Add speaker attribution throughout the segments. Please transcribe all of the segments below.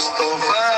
Speaker 1: estou falando.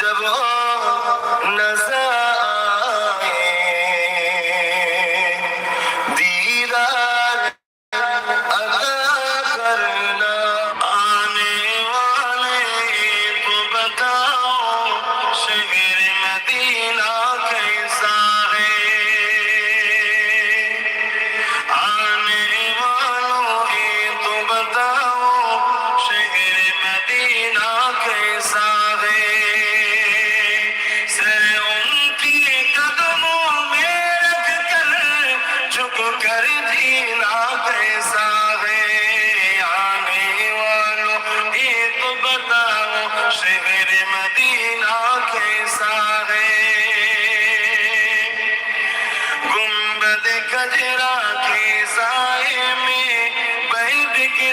Speaker 1: যাব না कर जीना कैसा है आने वालों ये तो बताओ शहर मदीना कैसा है गुम्बद कजरा के साए में बैठ के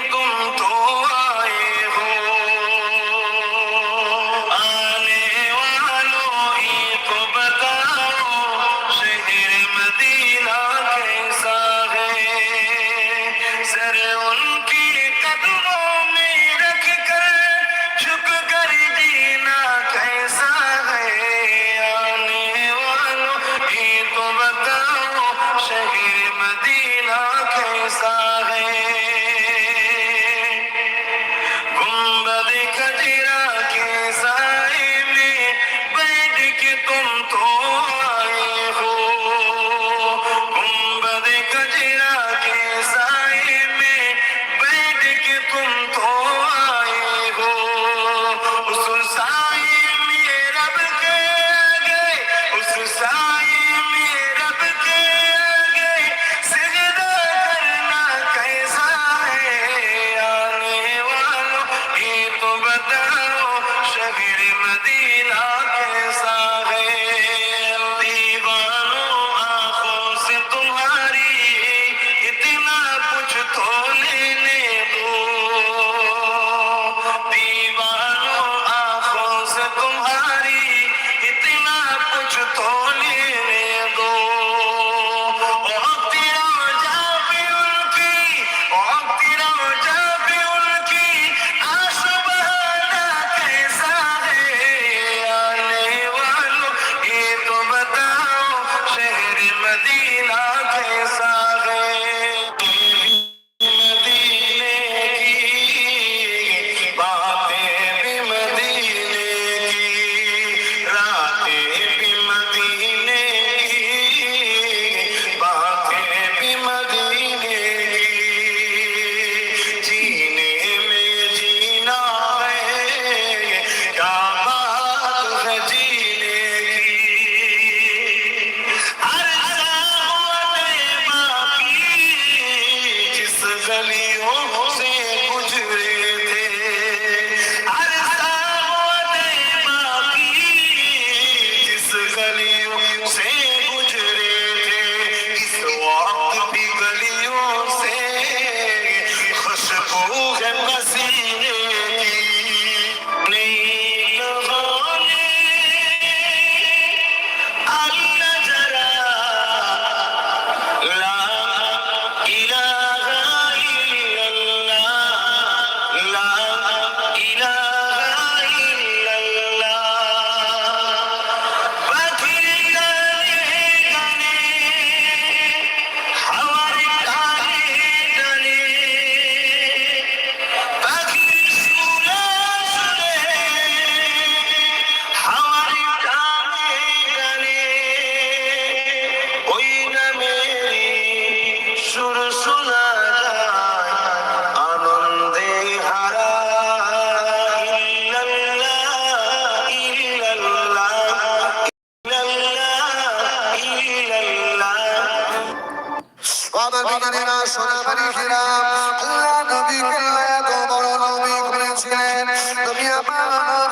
Speaker 2: বিজ্ঞানীরা সোনামারি ঘেরা। আল্লাহ নবীকে এত বড় নবী করেছিলেন। নবী আমার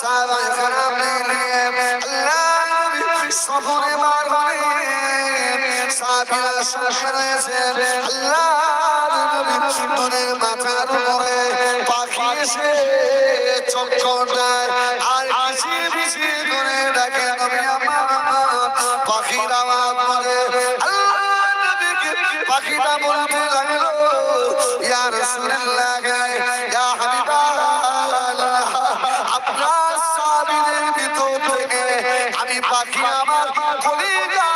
Speaker 2: সাহাবায়ে কেরাম নিয়ে আল্লাহ নবী সফরে বার সাহাবীরা সাথে রয়েছেন। আল্লাহ নবী মাথার উপরে পাখি এসে চক্কর দেয় ইয়া রাসূলুল্লাহ ইয়া হাবিবাল্লাহ, আপনার সাবিনের ভিতর থেকে আমি পাখি আমার কলিজা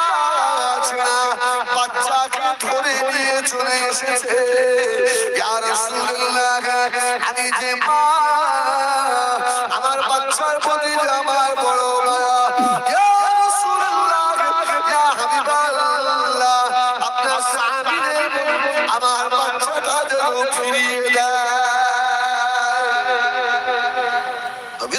Speaker 2: ছেড়া বাচ্চাকে ধরে নিয়ে চলে এসেছে। ইয়া রাসূলুল্লাহ আমি যে মা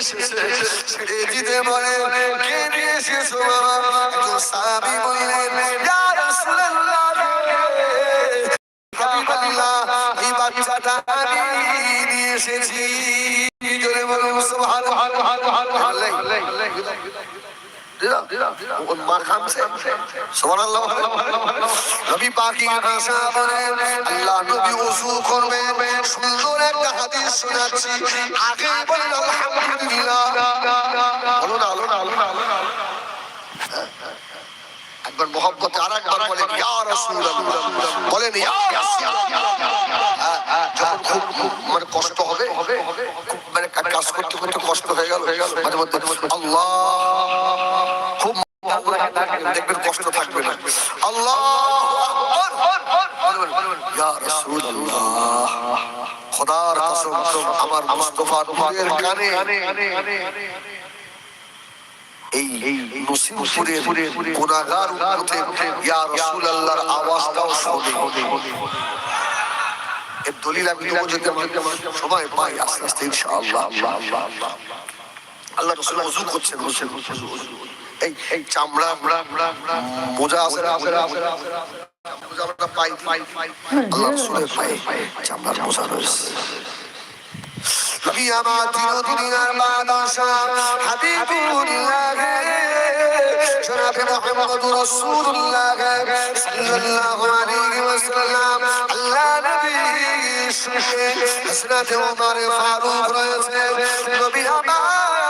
Speaker 2: এসেছে ছেড়ে বলে কে নিয়ে এসেছ বাবা তো সাহাবী বললেন ইয়া রাসূলুল্লাহ হাবিবাল্লাহ এই বাচ্চাটা আমি নিয়ে এসেছি জোরে বলুন সুবহানাল্লাহ আগে বলেন আলহামদুলিল্লাহ একবার মোহাম্মত আর একবার বলেন ইয়া রাসূলুল্লাহ। বলেন হ্যাঁ, হ্যাঁ, যখন খুব মানে কষ্ট হবে মানে কাজ করতে কষ্ট হয়ে গেল মাঝে মধ্যে আল্লাহ খুব দেখবেন কষ্ট থাকবে না। আল্লাহ খোদার কসম আমার মুস্তফার নূরের কানে এই নসিমপুরের গুনাহগার মোজা আছে আমরা পাই পাই আল্লাহ রসুলের পায়ে চামড়ার মোজা রয়েছে নবী আমার দিন হাবিবুল্লাহ জনাবে মুহাম্মদ রাসূলুল্লাহ সাল্লাল্লাহু আলাইহি ওয়াসাল্লাম আল্লাহ নবী হযরত ওমর ফারুক রয়েছে নবী আমার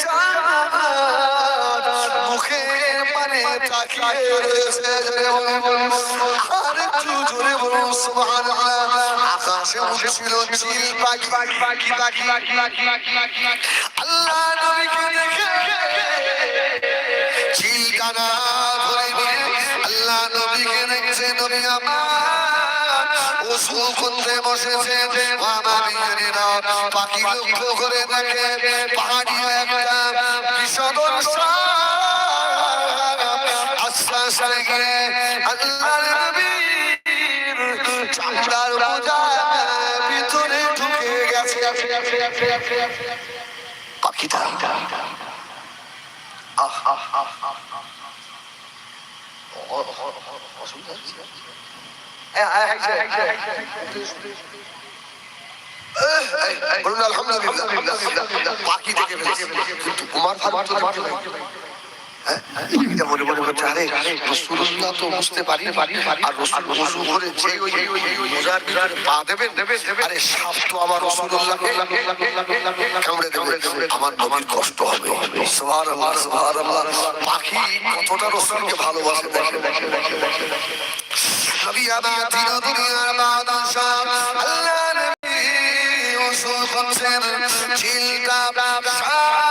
Speaker 2: পাখি পাখি আল্লাহ নবীকে দেখছে নবী আমার করতে বসেছে পাখি লক্ষ্য করে দেখে পাহাড়ি একটা বিষদন পাখিটা। আহ আহ আহ অসুবিধা আলহামদুলিল্লাহ। পাখি দেখে কিন্তু কুমার ফারুক পাই মনে মনে করছে আরে রসুল্লাহ তো বুঝতে পারি আর রসুল রসু করে যে ওই মোজার ভিতরে পা দেবেন আরে সাপ তো আমার রসুল্লাহকে কামড়ে দেবে। আমার নবীর কষ্ট হবে। সুবহানাল্লাহ সুবহানাল্লাহ। পাখি কতটা রসুলকে ভালোবাসে দেখে। নবী আমার দিন দুনিয়ার বাদশাহ আল্লাহ নবী ওসুল করছেন চিলটা উড়ে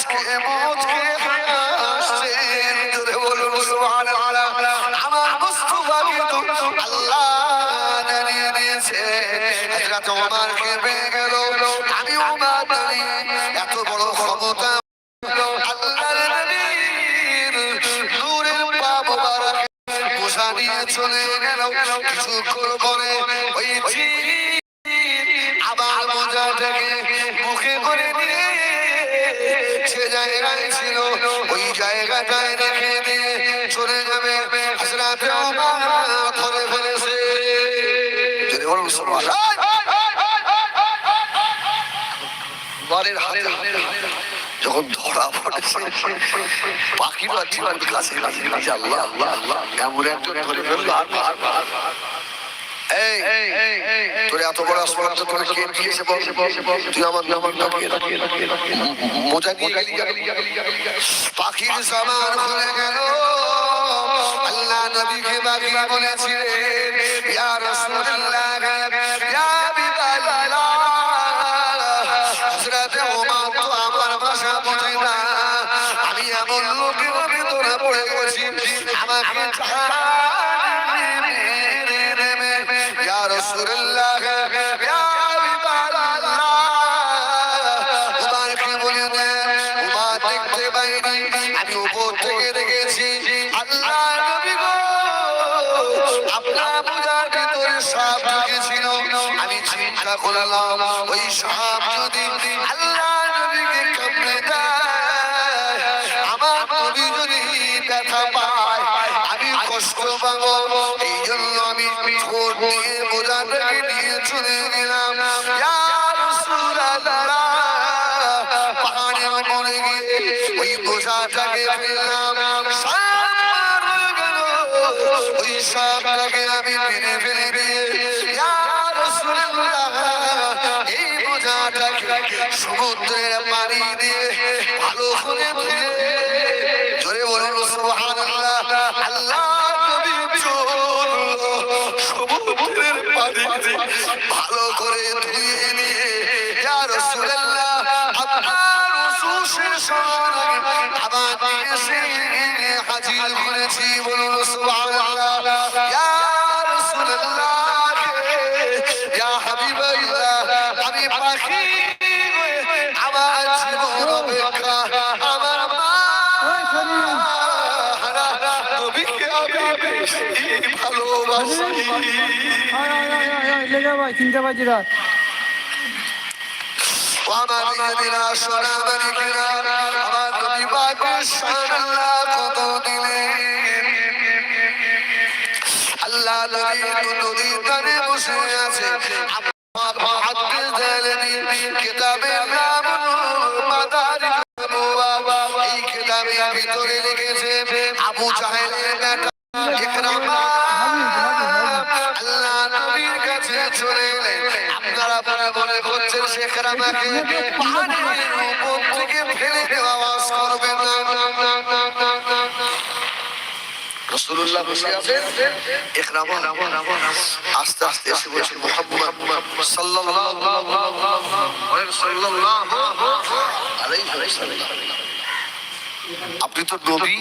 Speaker 2: আমার মুচকে মুচকে হাসছেন জোরে বলুন আমার মুস্তাফাকে তো আল্লাহ জানিয়ে দিয়েছে গেল। আমি ওমর দাঁড়িয়ে এত বড় ক্ষমতা। চলে গেল। কিছুক্ষণ পরে জায়গাটায় যখন ধরা পড়েছে, পাখিরা জীবন কাছে কাছে আল্লাহ আল্লাহ আল্লাহ, এমন একজন ধরে ফেলল। আর তোর এত বড় আসমান তো তোর কে দিয়েছে বল? তুই আমার নামার নামিয়ে মোজা দিয়ে গালি পাখির সামান খুলে গেল। আল্লাহ নবীকে বাকি বলেছিলেন, ইয়া রাসূলুল্লাহ চিন্তা করলাম ওই সাহাব যদি আল্লাহ নবীকে কামড়ে দেয় সমুদ্রের পানি দিয়ে ভালো করে
Speaker 3: লেগে ভাই চিন্তা
Speaker 2: কত দিলেন আল্লাহ ভিতরে লিখেছে আবু জাহেলের আস্তে আস্তে এসে বলছেন মোহাম্মদ সাল্লাল্লাহু আলাইহি ওয়াসাল্লাম আপনি তো নবী।